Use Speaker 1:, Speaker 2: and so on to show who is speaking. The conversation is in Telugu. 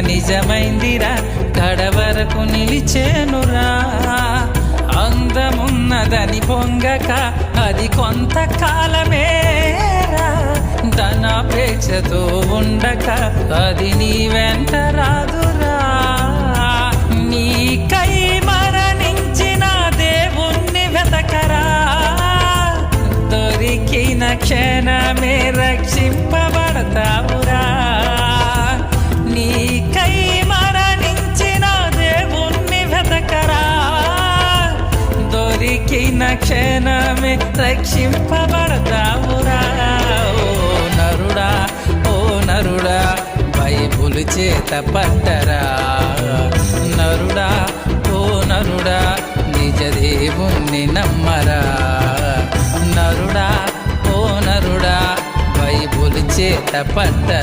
Speaker 1: నిజమైందిరా. కడవరకు నిలిచేనురా. అందమున్నదని పొంగక అది కొంతకాలమేరా. ధనాపేక్షతో ఉండక అది నీ వెంట రాదురా. నీకై మరణించిన దేవుణ్ణి వెతకరా. దొరికిన క్షణమే రక్షి దొరికిన క్షణమే రక్షింపబడతావురా ఓ నరుడా ఓ నరుడా బైబుల్ చేత పట్టరా. నరుడా ఓ నరుడా నిజ దేవుణ్ణి నమ్మరా. నరుడా ఓ నరుడా బైబుల్ చేత పట్టరా.